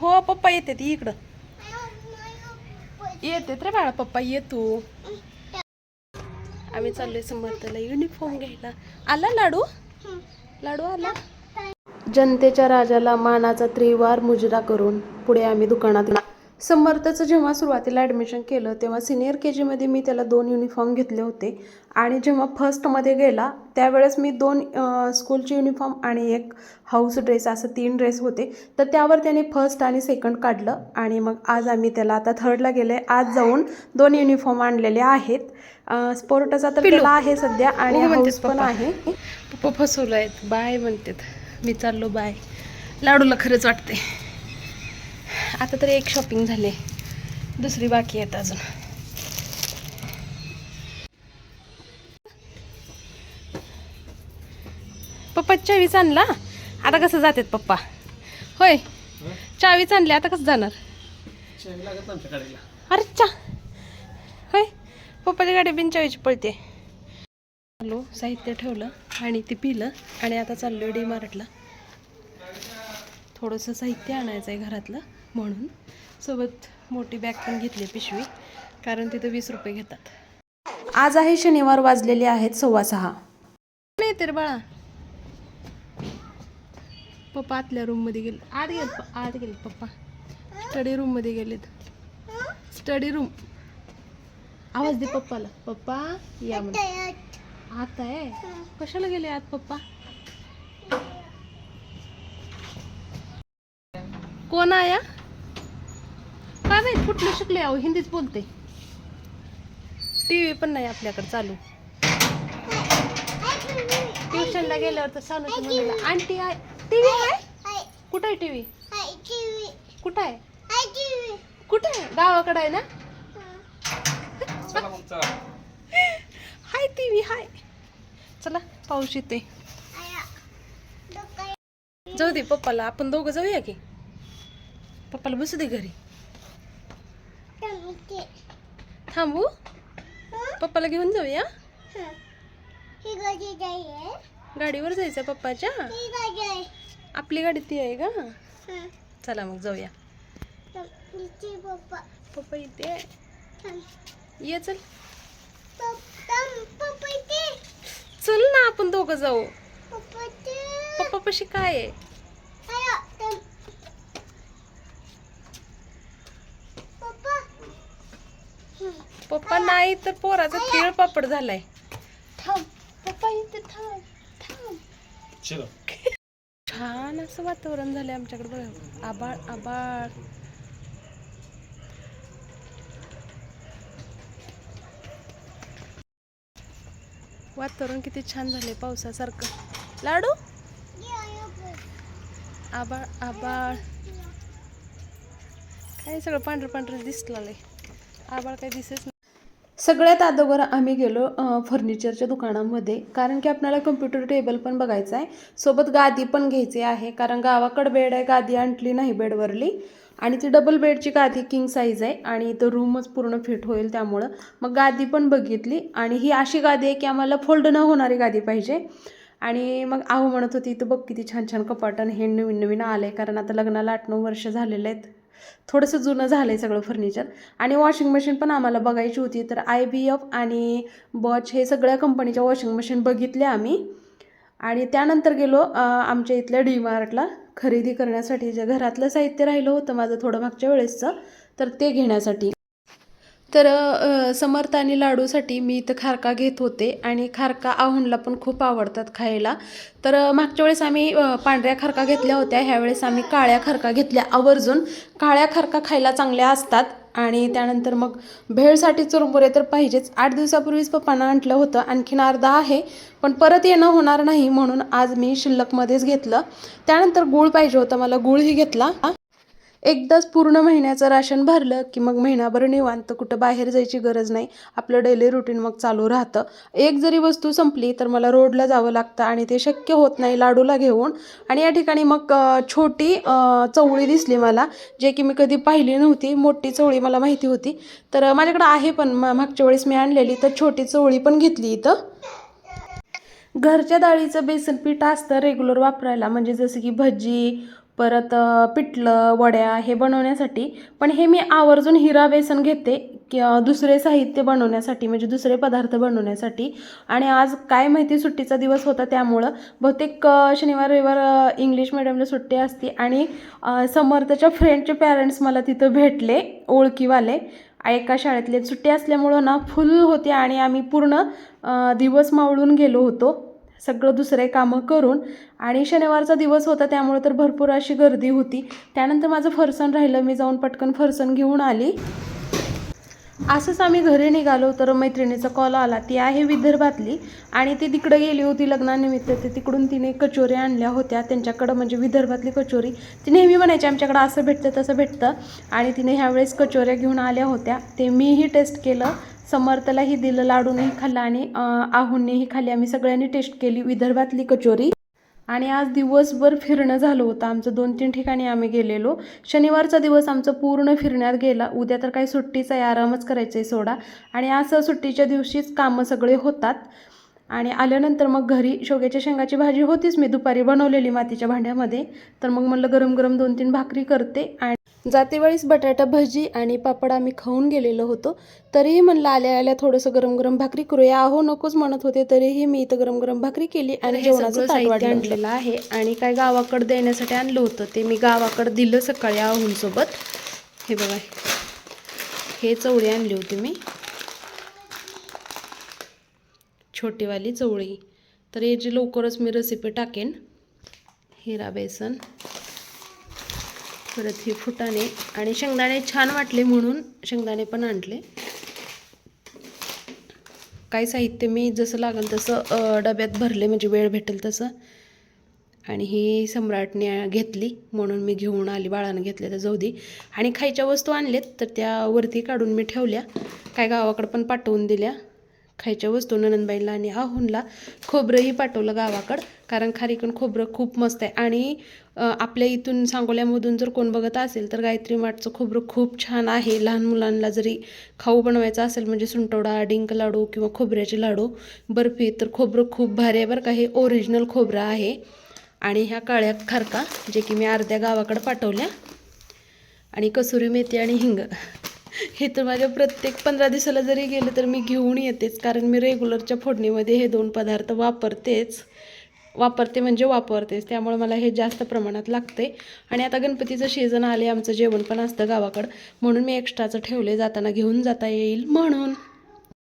हो पप्पा येते ती इकडं. येते रे बाळा पप्पा ये तू. आम्ही चाललोय समर्थला युनिफॉर्म घ्यायला. आला लाडू? लाडू आला? जनतेच्या राजाला मानाचा त्रिवार मुजरा करून पुढे आम्ही दुकानात समर्थचं जेव्हा सुरुवातीला ॲडमिशन केलं तेव्हा सिनियर के जीमध्ये मी त्याला दोन युनिफॉर्म घेतले होते. आणि जेव्हा फर्स्टमध्ये गेला त्यावेळेस मी दोन स्कूलचे युनिफॉर्म आणि एक हाऊस ड्रेस असं तीन ड्रेस होते. तर त्यावर त्याने फर्स्ट आणि सेकंड काढलं आणि मग आज आम्ही त्याला आता थर्डला गेले आज जाऊन दोन युनिफॉर्म आणलेले आहेत. स्पोर्टाचा तर त्याला आहे सध्या आणि हाऊस पण आहे. पप्पा फसवलं आहेत बाय म्हणतात. मी चाललो बाय. लाडूला खरंच वाटते आता तर एक शॉपिंग झाली. दुसरी बाकी आहेत अजून. पप्पा चावीच आणला? आता कसं जातात पप्पा? होय. चावीच आणली आता कसं जाणार? अरे चा. होय. पप्पाची गाडी बिन चावीची पळते. हॅलो साहित्य ठेवलं आणि ते पिलं आणि आता चाललो डी मार्टला. थोडंसं साहित्य आणायचं आहे घरातलं. म्हणून सोबत मोठी बॅग पण घेतली पिशवी कारण तिथं वीस रुपये घेतात. आज आहे शनिवार वाजलेले आहेत सव्वा सहा. नाही तर बाळा पप्पा आतल्या रूममध्ये गेले. आत गेले आत गेले पप्पा. स्टडी रूममध्ये गेलेत. स्टडी रूम आवाज दे पप्पाला. पप्पा या म्हणून आत आहे. कशाला गेले आत पप्पा? कोण आया काय माहीत कुठलं शिकले अहो? हिंदीच बोलते. टी व्ही पण नाही आपल्याकडे चालू. ट्युशनला गेल्यावर तर सानूची म्हणलं आंटी आहे. टी व्ही आहे? कुठं आहे टी व्ही कुठं आहे? कुठं आहे? गावाकडे आहे ना? हाय टी व्ही हाय चला पाऊस येते जाऊ दे पप्पाला. आपण दोघं जाऊया की? पप्पाला बसू दे घरी. थांबू? पप्पाला घेऊन जाऊया? गाडीवर जायचं पप्पाच्या? आपली गाडी ती आहे का? चला मग जाऊया. पप्पा. इथे ये चल. चल ना आपण दोघं जाऊ. पप्पा पशी काय आहे? पप्पा नाही तर पोराचा खेळ पापड झालाय. थांब पप्पा इथे थांब थांब. छान असं वातावरण झालंय आमच्याकडे बघा. आबाळ आबाळ वातावरण किती छान झालंय पावसासारखं. लाडू? आबाळ आबाळ काय सगळं पांढरं पांढरं दिसलं आबाळ काही दिसेच नाही. सगळ्यात अगोदर आम्ही गेलो फर्निचरच्या दुकानामध्ये. कारण की आपल्याला कम्प्युटर टेबल पण बघायचं आहे. सोबत गादी पण घ्यायची आहे. कारण गावाकडं बेड आहे गादी आणली नाही बेडवरली आणि ती डबल बेडची गादी किंग साईज आहे. आणि इथं रूमच पूर्ण फिट होईल त्यामुळं. मग गादी पण बघितली. आणि ही अशी गादी आहे की आम्हाला फोल्ड न होणारी गादी पाहिजे. आणि मग आहो म्हणत होती इथं बघ किती छान छान कपाटन हे नवीन नवीन आलं आहे कारण आता लग्नाला आठ नऊ वर्ष झालेले आहेत. थोडंसं जुनं झालं आहे सगळं फर्निचर. आणि वॉशिंग मशीन पण आम्हाला बघायची होती तर आय बी एफ आणि बॉच हे सगळ्या कंपनीच्या वॉशिंग मशीन बघितल्या आम्ही. आणि त्यानंतर गेलो आमच्या इथल्या डी मार्टला खरेदी करण्यासाठी. जे घरातलं साहित्य राहिलं होतं माझं थोडं मागच्या वेळेसचं तर ते घेण्यासाठी. तर समर्थ आणि लाडूसाठी मी इथं खारका घेत होते आणि खारका आहुनला पण खूप आवडतात खायला. तर मागच्या वेळेस आम्ही पांढऱ्या खारका घेतल्या होत्या. ह्यावेळेस आम्ही काळ्या खारका घेतल्या. आवर्जून काळ्या खारका खायला चांगल्या असतात आणि त्यानंतर मग भेळसाठी चुरमुरे तर पाहिजेच. आठ दिवसापूर्वीच पप्पांना आणलं होतं. आणखीन अर्धा आहे पण परत येणं होणार नाही म्हणून आज मी शिल्लकमध्येच घेतलं. त्यानंतर गूळ पाहिजे होता मला. गूळही घेतला. एकदाच पूर्ण महिन्याचं राशन भरलं की मग महिनाभर निवांत कुठं बाहेर जायची गरज नाही. आपलं डेली रुटीन मग चालू राहतं. एक जरी वस्तू संपली तर मला रोडला जावं लागतं आणि ते शक्य होत नाही लाडूला घेऊन. आणि या ठिकाणी मग छोटी चवळी दिसली मला जे की मी कधी पाहिली नव्हती. मोठी चवळी मला माहिती होती. तर माझ्याकडे आहे पण मागच्या वेळेस मी आणलेली तर छोटी चवळी पण घेतली इथं. घरच्या डाळीचं बेसन पीठ असतं रेग्युलर वापरायला. म्हणजे जसं की भजी परत पिठलं वड्या हे बनवण्यासाठी. पण हे मी आवर्जून हिरा बेसन घेते की दुसरे साहित्य बनवण्यासाठी म्हणजे दुसरे पदार्थ बनवण्यासाठी. आणि आज काय माहिती सुट्टीचा दिवस होता त्यामुळं. बहुतेक शनिवार रविवार इंग्लिश मिडियमला सुट्टी असते. आणि समर्थच्या फ्रेंडचे पॅरेंट्स मला तिथं भेटले ओळखीवाले. एका शाळेतले. सुट्टी असल्यामुळं ना फुल होते आणि आम्ही पूर्ण दिवस मावळून गेलो होतो. सगळं दुसरे कामं करून. आणि शनिवारचा दिवस होता त्यामुळे तर भरपूर अशी गर्दी होती. त्यानंतर माझं फरसण राहिलं मी जाऊन पटकन फरसण घेऊन आली. असंच आम्ही घरी निघालो तर मैत्रिणीचा कॉल आला. ती आहे विदर्भातली आणि ती तिकडं गेली होती लग्नानिमित्त. ते तिकडून तिने कचोरी आणल्या होत्या. त्यांच्याकडं म्हणजे विदर्भातली कचोरी. ती नेहमी म्हणायची आमच्याकडं असं भेटतं तसं भेटतं. आणि तिने ह्यावेळेस कचोऱ्या घेऊन आल्या होत्या. ते मीही टेस्ट केलं. समर्थलाही दिलं लाडूनही खाल्लं आणि अं, खाल्ली. आम्ही सगळ्यांनी टेस्ट केली. विदर्भातली कचोरी. आणि आज दिवसभर फिरणं झालं होतं आमचं. दोन तीन ठिकाणी आम्ही गेलेलो. शनिवारचा दिवस आमचं पूर्ण फिरण्यात गेला. उद्या तर काही सुट्टीचा आहे. आरामच करायचं आहे सोडा. आणि असं सुट्टीच्या दिवशीच कामं सगळे होतात. आणि आल्यानंतर मग घरी शोग्याच्या शेंगाची भाजी होतीच. मी दुपारी बनवलेली मातीच्या भांड्यामध्ये. तर मग म्हणलं गरम गरम दोन तीन भाकरी करते. आणि जाते वेळेस बटाटा भजी आणि पापड आम्ही खाऊन गेलेलो होतो. तरीही म्हणलं आल्या आल्या थोडंसं गरम गरम भाकरी करूया. अहो नकोच म्हणत होते तरीही मी इथं गरम गरम भाकरी केली आणि जेवणाचं ताट आणलेलं आहे आणि काय गावाकडं देण्यासाठी आणलं होतं ते मी गावाकडं दिलं सकाळी आहूंसोबत हे बघा हे चवळी आणली होती मी. छोटीवाली चवळी. तर याची लवकरच मी रेसिपी टाकेन हिरा बेसन. परत हे फुटाणे आणि शेंगदाणे छान वाटले म्हणून शेंगदाणे पण आणले. काही साहित्य मी जसं लागेल तसं डब्यात भरले म्हणजे वेळ भेटेल तसं. आणि ही सम्राटने घेतली म्हणून मी घेऊन आली बाळानं घेतल्या तर जाऊ दे. आणि खायच्या वस्तू आणल्यात तर त्या वरती काढून मी ठेवल्या. काय गावाकडं पण पाठवून दिल्या. खायच्या वस्तू ननंदबाईला आणि आहुनला खोबरंही पाठवलं गावाकडं. कारण खारीकण खोबरं खूप मस्त आहे. आणि आपल्या इथून सांगोल्यामधून जर कोण बघत असेल तर गायत्री माठचं खोबरं खूप छान आहे. लहान मुलांना जरी खाऊ बनवायचं असेल म्हणजे सुंटवडा डिंक लाडू किंवा खोबऱ्याचे लाडू बर्फी तर खोबरं खूप भारी आहे बरं का. हे ओरिजिनल खोबरं आहे. आणि ह्या काळ्या खारका जे की मी अर्ध्या गावाकडं पाठवल्या. आणि कसुरी मेथी आणि हिंग. हे तर माझ्या प्रत्येक पंधरा दिवसाला जरी गेलं तर मी घेऊन येतेच कारण मी रेग्युलरच्या फोडणीमध्ये हे दोन पदार्थ वापरतेच. वापरते म्हणजे वापरतेच त्यामुळे मला हे जास्त प्रमाणात लागते आणि आता गणपतीचं सीझन आले आमचं जेवण पण असतं गावाकडं. म्हणून मी एक्स्ट्राचं ठेवले जाताना घेऊन जाता येईल म्हणून.